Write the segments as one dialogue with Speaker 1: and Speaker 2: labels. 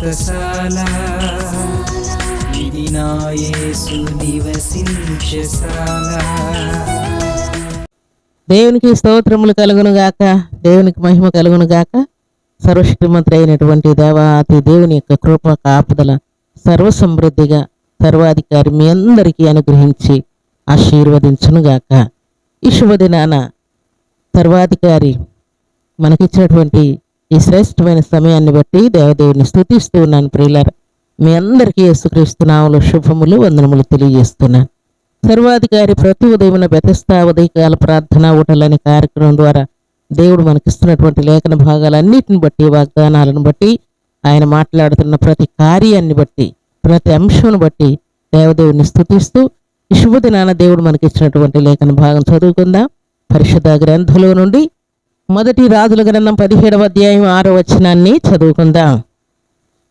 Speaker 1: వ్రతశాల ఇది నివసించశాల
Speaker 2: దేవునికి స్తోత్రములు కలుగును గాక దేవునికి మహిమ కలుగును గాక సర్వశక్తిమంత్రి అయినటువంటి దేవాతి దేవుని యొక్క కృప కాపుదల సర్వసమృద్ధిగా సర్వాధికారి మీ అందరికీ అనుగ్రహించి ఆశీర్వదించును గాక. ఈ శుభదినాన సర్వాధికారి మనకిచ్చినటువంటి ఈ శ్రేష్టమైన సమయాన్ని బట్టి దేవదేవుని స్థుతిస్తూ ఉన్నాను ప్రియులారా. మీ అందరికీ యేసుక్రీస్తునాములు శుభములు వందనములు తెలియజేస్తున్నాను. సర్వాధికారి ప్రతి ఉదయమున బెతస్తా ఉదయకాల ప్రార్థన ఊటలనే కార్యక్రమం ద్వారా దేవుడు మనకిస్తున్నటువంటి లేఖన భాగాలన్నిటిని బట్టి వాగ్దానాలను బట్టి ఆయన మాట్లాడుతున్న ప్రతి కార్యాన్ని బట్టి ప్రతి అంశంను బట్టి దేవదేవుని స్థుతిస్తూ ఈ శుభదినాన దేవుడు మనకిచ్చినటువంటి లేఖన భాగం చదువుకుందాం. పరిశుద్ధ గ్రంథంలో నుండి మొదటి రాజుల గ్రంథం పదిహేడవ అధ్యాయం ఆరో వచనాన్ని చదువుకుందాం.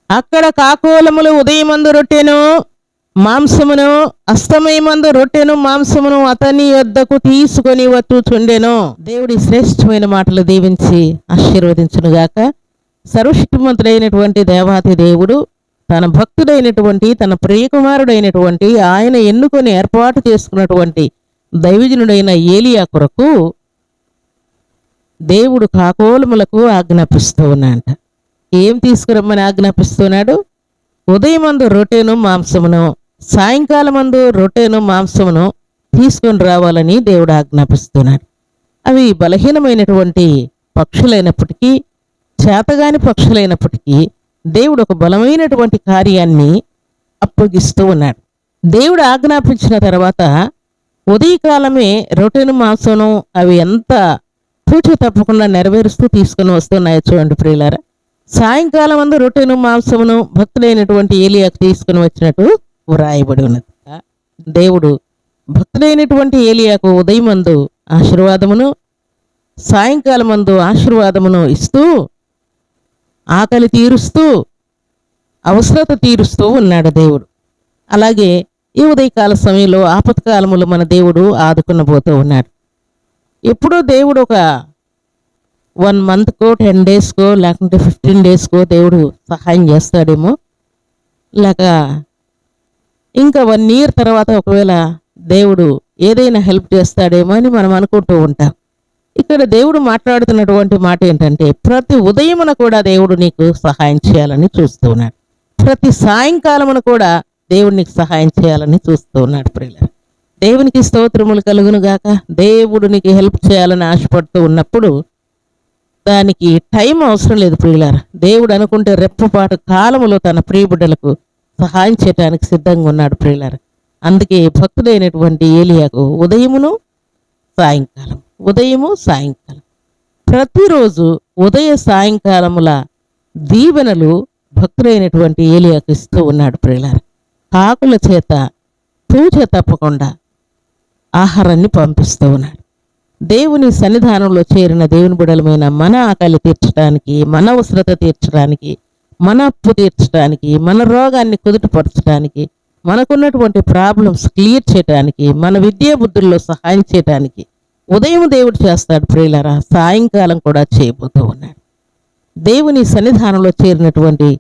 Speaker 2: అక్కడ కాకోలములు ఉదయమందు రొట్టెను మాంసమును అస్తమయమందు రొట్టెను మాంసమును అతని యొద్దకు తీసుకొని వచ్చుచుండెను దేవుడి శ్రేష్టమైన మాటలు దీవించి ఆశీర్వదించునుగాక సర్వశక్తిమంతుడైనటువంటి దేవాతి దేవుడు తన భక్తుడైనటువంటి తన ప్రియకుమారుడైనటువంటి ఆయన ఎన్నుకొని ఏర్పాటు చేసుకున్నటువంటి దైవజనుడైన ఏలియా కొరకు దేవుడు కాకోలములకు ఆజ్ఞాపిస్తూ ఉన్నాడు ఏం తీసుకురమ్మని ఆజ్ఞాపిస్తున్నాడు? ఉదయమందు రొట్టెను మాంసమును సాయంకాలమందు రొట్టెను మాంసమును తీసుకొని రావాలని దేవుడు ఆజ్ఞాపిస్తున్నాడు. అవి బలహీనమైనటువంటి పక్షులైనప్పటికీ చేతగాని పక్షులైనప్పటికీ దేవుడు ఒక బలమైనటువంటి కార్యాన్ని అప్పగిస్తూ ఉన్నాడు. దేవుడు ఆజ్ఞాపించిన తర్వాత ఉదయకాలమే రొట్టెను మాంసమును అవి ఎంత పూచి తప్పకుండా నెరవేరుస్తూ తీసుకుని వస్తున్నాయి చూడండి ప్రియులారా. సాయంకాలం అందు రొట్టెను మాంసమును భక్తులైనటువంటి ఏలియాకు తీసుకుని వచ్చినట్టు వ్రాయబడి ఉన్నది. దేవుడు భక్తులైనటువంటి ఏలియాకు ఉదయమందు ఆశీర్వాదమును సాయంకాలమందు ఆశీర్వాదమును ఇస్తూ ఆకలి తీరుస్తూ అవసరత తీరుస్తూ ఉన్నాడు దేవుడు. అలాగే ఈ ఉదయకాల సమయంలో ఆపత్కాలములు మన దేవుడు ఆదుకునబోతూ ఉన్నాడు. ఎప్పుడో దేవుడు ఒక వన్ మంత్కో టెన్ డేస్కో లేకుంటే ఫిఫ్టీన్ డేస్కో దేవుడు సహాయం చేస్తాడేమో. లేక ఇంకా వన్ ఇయర్ తర్వాత ఒకవేళ దేవుడు ఏదైనా హెల్ప్ చేస్తాడేమో అని మనం అనుకుంటూ ఉంటాం. ఇక్కడ దేవుడు మాట్లాడుతున్నటువంటి మాట ఏంటంటే ప్రతి ఉదయమున కూడా దేవుడు నీకు సహాయం చేయాలని చూస్తూ ఉన్నాడు ప్రతి సాయంకాలమున కూడా దేవుడు నీకు సహాయం చేయాలని చూస్తూ ఉన్నాడు ప్రియుల దేవునికి స్తోత్రములు కలుగును గాక. దేవుడు నీకు హెల్ప్ చేయాలని ఆశపడుతూ ఉన్నప్పుడు దానికి టైం అవసరం లేదు ప్రియులారా. దేవుడు అనుకుంటే రెప్పపాటు కాలములో తన ప్రియబిడ్డలకు సహాయం చేయడానికి సిద్ధంగా ఉన్నాడు ప్రియులారా. అందుకే భక్తుడైనటువంటి ఏలియాకు ఉదయమును సాయంకాలం ఉదయము సాయంకాలం. ప్రతిరోజు ఉదయ సాయంకాలముల దీవెనలు భక్తుడైనటువంటి ఏలియాకు ఇస్తూ ఉన్నాడు ప్రియులారా. కాకుల చేత పూజ తప్పకుండా ఆహారాన్ని పంపిస్తూ ఉన్నాడు. దేవుని సన్నిధానంలో చేరిన దేవుని బిడలమైన మన ఆకలి తీర్చడానికి మన అవసరత తీర్చడానికి మన అప్పు తీర్చడానికి మన రోగాన్ని కుదుటపరచడానికి మనకున్నటువంటి ప్రాబ్లమ్స్ క్లియర్ చేయడానికి మన విద్యా బుద్ధుల్లో సహాయం చేయడానికి ఉదయం దేవుడు చేస్తాడు ప్రియులరా. సాయంకాలం కూడా చేయబోతూ ఉన్నాడు. దేవుని సన్నిధానంలో చేరినటువంటి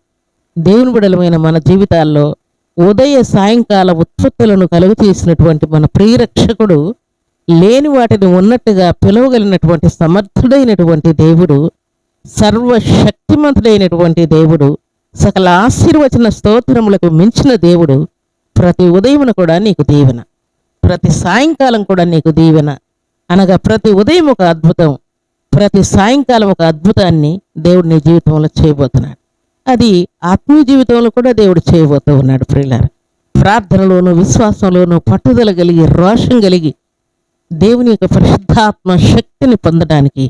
Speaker 2: దేవుని బిడలమైన మన జీవితాల్లో ఉదయ సాయంకాల ఉత్పత్తులను కలుగు చేసినటువంటి మన ప్రియరక్షకుడు లేని వాటిని ఉన్నట్టుగా పిలవగలిగినటువంటి సమర్థుడైనటువంటి దేవుడు సర్వశక్తిమంతుడైనటువంటి దేవుడు సకల ఆశీర్వచన స్తోత్రములకు మించిన దేవుడు ప్రతి ఉదయమున కూడా నీకు దీవెన ప్రతి సాయంకాలం కూడా నీకు దీవెన. అనగా ప్రతి ఉదయం ఒక అద్భుతం ప్రతి సాయంకాలం ఒక అద్భుతాన్ని దేవుడు నీ జీవితంలో చేయబోతున్నాడు. అది ఆత్మీయ జీవితంలో కూడా దేవుడు చేయబోతూ ఉన్నాడు ప్రియులారా. ప్రార్థనలోను విశ్వాసంలోను పట్టుదల కలిగి రోషం కలిగి దేవుని యొక్క పరిశుద్ధాత్మ శక్తిని పొందడానికి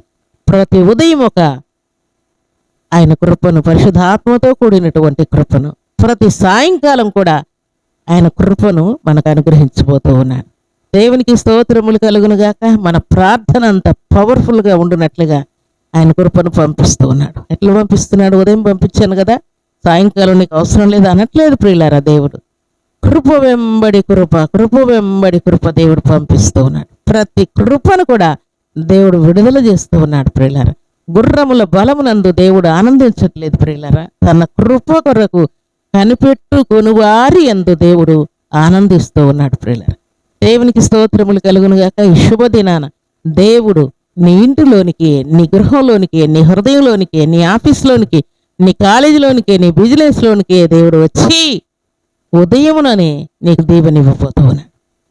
Speaker 2: ప్రతి ఉదయం ఒక ఆయన కృపను పరిశుద్ధాత్మతో కూడినటువంటి కృపను ప్రతి సాయంకాలం కూడా ఆయన కృపను మనకు అనుగ్రహించబోతూ ఉన్నాడు. దేవునికి స్తోత్రములు కలుగునుగాక మన ప్రార్థన అంత పవర్ఫుల్గా ఉండునట్లుగా ఆయన కృపను పంపిస్తూ ఉన్నాడు ఎట్లా పంపిస్తున్నాడు? ఉదయం పంపించాను కదా. సాయంకాలం నీకు అవసరం లేదు అనట్లేదు ప్రియులారా దేవుడు. కృప వెంబడి కృప కృప వెంబడి కృప దేవుడు పంపిస్తూ ఉన్నాడు. ప్రతి కృపను కూడా దేవుడు విడుదల చేస్తూ ఉన్నాడు ప్రియులారా. గుర్రముల బలమునందు దేవుడు ఆనందించట్లేదు ప్రియులరా. తన కృప కొరకు కనిపెట్టు కొనువారి ఎందు దేవుడు ఆనందిస్తూ ఉన్నాడు ప్రియులరా. దేవునికి స్తోత్రములు కలుగునుగాక. ఈ శుభదినాన దేవుడు నీ ఇంటిలోనికి నీ గృహంలోనికి నీ హృదయంలోనికి నీ ఆఫీస్లోనికి నీ కాలేజీలోనికి నీ బిజినెస్లోనికి దేవుడు వచ్చి ఉదయముననే నీకు దీవెన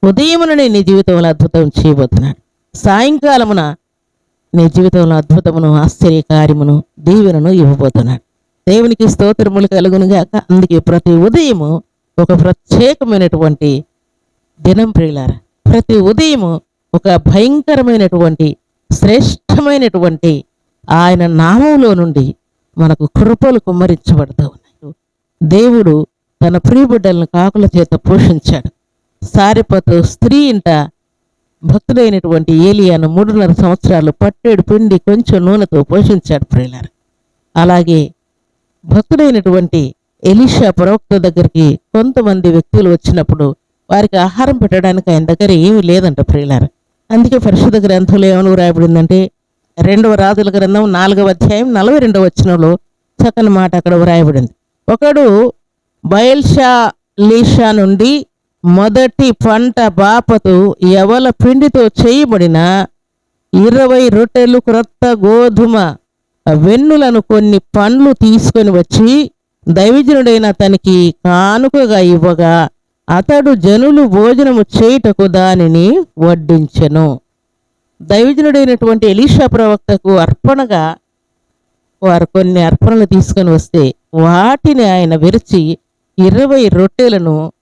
Speaker 2: ఉదయముననే నీ జీవితంలో అద్భుతం చేయబోతున్నాడు సాయంకాలమున నీ జీవితంలో అద్భుతమును ఆశ్చర్యకార్యమును దీవెనను ఇవ్వబోతున్నాడు దేవునికి స్తోత్రములు కలుగునుగాక అందుకే ప్రతి ఉదయము ఒక ప్రత్యేకమైనటువంటి దినం ప్రియులారా. ప్రతి ఉదయము ఒక భయంకరమైనటువంటి శ్రేష్టమైనటువంటి ఆయన నామంలో నుండి మనకు కృపలు కుమ్మరించబడుతూ ఉన్నాయి. దేవుడు తన ప్రియబిడ్డలను కాకుల చేత పోషించాడు. సారిపతో స్త్రీ ఇంట భక్తుడైనటువంటి ఏలియాను మూడున్నర సంవత్సరాలు పట్టేడు పిండి కొంచెం నూనెతో పోషించాడు ప్రియులారు. అలాగే భక్తుడైనటువంటి ఎలీషా ప్రవక్త దగ్గరికి కొంతమంది వ్యక్తులు వచ్చినప్పుడు వారికి ఆహారం పెట్టడానికి ఆయన దగ్గర ఏమీ లేదంట ప్రియులారు. అందుకే పరిశుద్ధ గ్రంథంలో ఏమని వ్రాయబడిందంటే రెండవ రాజుల గ్రంథం నాలుగవ అధ్యాయం నలభై రెండవ వచనంలో చక్కని మాట అక్కడ వ్రాయబడింది. ఒకడు బయల్షా లీషా నుండి మొదటి పంట బాపతు ఎవల పిండితో చేయబడిన ఇరవై రొట్టెలు క్రొత్త గోధుమ వెన్నులను కొన్ని పండ్లు తీసుకొని వచ్చి దైవజనుడైన తనకి కానుకగా ఇవ్వగా అతడు జనులు భోజనము చేయుటకు దానిని వడ్డించెను. దైవజనుడైనటువంటి ఎలీషా ప్రవక్తకు అర్పణగా వారు కొన్ని అర్పణలు తీసుకొని వస్తే వాటిని ఆయన విరిచి ఇరవై రొట్టెలను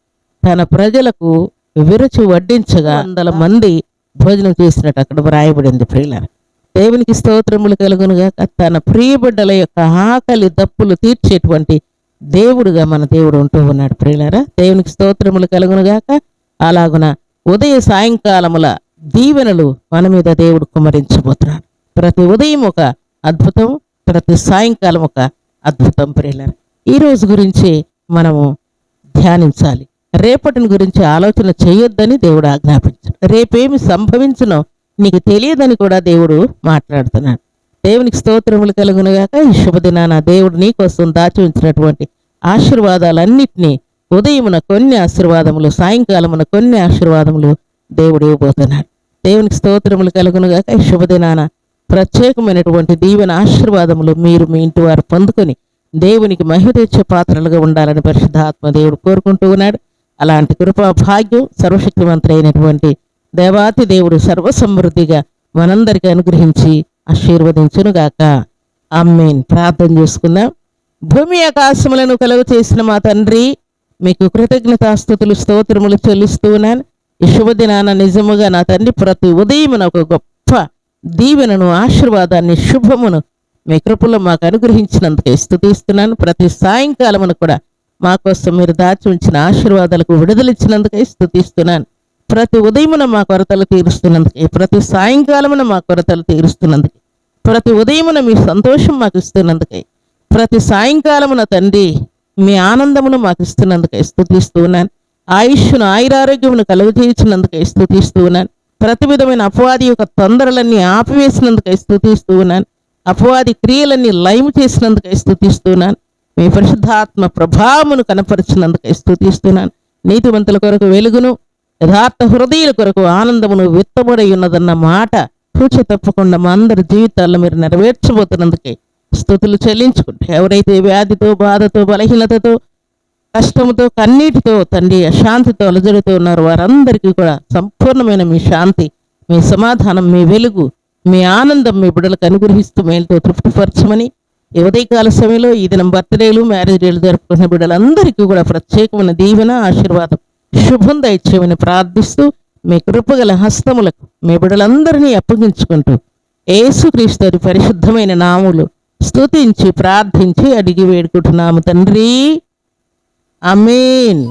Speaker 2: తన ప్రజలకు విరచి వడ్డించగా వందల మంది భోజనం చేసినట్టు అక్కడ వ్రాయబడింది ప్రియులారా. దేవునికి స్తోత్రములు కలుగునుగా తన ప్రియబిడ్డల యొక్క ఆకలి దప్పులు తీర్చేటువంటి దేవుడుగా మన దేవుడు ఉంటూ ఉన్నాడు. ప్రియులారా దేవునికి స్తోత్రములు కలుగునుగాక. అలాగున ఉదయ సాయంకాలముల దీవెనలు మన మీద దేవుడు కుమరించబోతున్నాడు ప్రతి ఉదయం ఒక అద్భుతం ప్రతి సాయంకాలం ఒక అద్భుతం ప్రియులారా. ఈ రోజు గురించి మనము ధ్యానించాలి. రేపటిని గురించి ఆలోచన చేయొద్దని దేవుడు ఆజ్ఞాపించాడు. రేపేమి సంభవించునో నీకు తెలియదని కూడా దేవుడు మాట్లాడుతున్నాడు. దేవునికి స్తోత్రములు కలుగునుగాక ఈ శుభదినాన దేవుడు నీకోసం దాచి ఉంచినటువంటి ఆశీర్వాదాలన్నింటినీ ఉదయమున కొన్ని ఆశీర్వాదములు సాయంకాలమున కొన్ని ఆశీర్వాదములు దేవుడు ఇవ్వబోతున్నాడు. దేవునికి స్తోత్రములు కలుగునుగాక ఈ శుభదినాన ప్రత్యేకమైనటువంటి దీవెన ఆశీర్వాదములు మీరు మీ ఇంటి వారు పొందుకొని దేవునికి మహిమ తెచ్చే పాత్రలుగా ఉండాలని పరిశుద్ధాత్మ దేవుడు కోరుకుంటూ ఉన్నాడు. అలాంటి కృపా భాగ్యం సర్వశక్తివంతులైనటువంటి దేవాతి దేవుడు సర్వసమృద్ధిగా మనందరికీ అనుగ్రహించి ఆశీర్వదించునుగాక. అమ్మేన్ ప్రార్థన చేసుకుందాం. భూమి ఆకాశములను కలుగు చేసిన మా తండ్రి మీకు కృతజ్ఞతాస్థుతులు స్తోత్రములు చెల్లిస్తూ ఉన్నాను. ఈ శుభదినాన నిజముగా నా తండ్రి ప్రతి ఉదయం ఒక గొప్ప దీవెనను ఆశీర్వాదాన్ని శుభమును మీ కృపలో మాకు అనుగ్రహించినందుకే స్థుతిస్తున్నాను ప్రతి సాయంకాలమును కూడా మా కోసం మీరు దాచి ఉంచిన ఆశీర్వాదాలకు విడుదలిచ్చినందుకే స్థుతిస్తున్నాను ప్రతి ఉదయమున మా కొరతలు తీరుస్తున్నందుకే ప్రతి సాయంకాలమున మా కొరతలు తీరుస్తున్నందుకే ప్రతి ఉదయమున మీ సంతోషం మాకు ఇస్తున్నందుకే ప్రతి సాయంకాలమున తండ్రి మీ ఆనందమును మాకు ఇస్తున్నందుకే స్థుతిస్తూ ఉన్నాను. ఆయుష్ను ఆయురారోగ్యమును కలుగజేయించినందుకే స్థుతిస్తూ ఉన్నాను. ప్రతి విధమైన అపవాది యొక్క తొందరలన్నీ ఆపివేసినందుకై స్థుతిస్తూ ఉన్నాను. అపవాది క్రియలన్నీ లైము చేసినందుకై స్థుతిస్తున్నాను మీ పరిశుద్ధాత్మ ప్రభావమును కనపరిచినందుకై స్థుతిస్తున్నాను నీతివంతుల కొరకు వెలుగును యథార్థ హృదయుల కొరకు ఆనందమును విత్తబడి ఉన్నదన్న మాట సూచి తప్పకుండా మా అందరి జీవితాల్లో మీరు నెరవేర్చబోతున్నందుకే స్థుతులు చెల్లించుకుంటే ఎవరైతే వ్యాధితో బాధతో బలహీనతతో కష్టముతో కన్నీటితో తండ్రి అశాంతితో అలజడుతూ ఉన్నారు వారందరికీ కూడా సంపూర్ణమైన మీ శాంతి మీ సమాధానం మీ వెలుగు మీ ఆనందం మీ బిడ్డలకు అనుగ్రహిస్తూ మేలుతో తృప్తిపరచమని ఉదయకాల సమయంలో ఈ దినం బర్త్డేలు మ్యారేజ్ డేలు జరుపుకున్న బిడ్డలందరికీ కూడా ప్రత్యేకమైన దీవెన ఆశీర్వాదం. శుభం దయచేయమని ప్రార్థిస్తూ మీ కృపగల హస్తములకు మీ బిడలందరినీ అప్పగించుకుంటూ ఏసుక్రీస్తు పరిశుద్ధమైన నాములు స్తుతించి ప్రార్థించి అడిగి వేడుకుంటున్నాము తండ్రి. అమీన్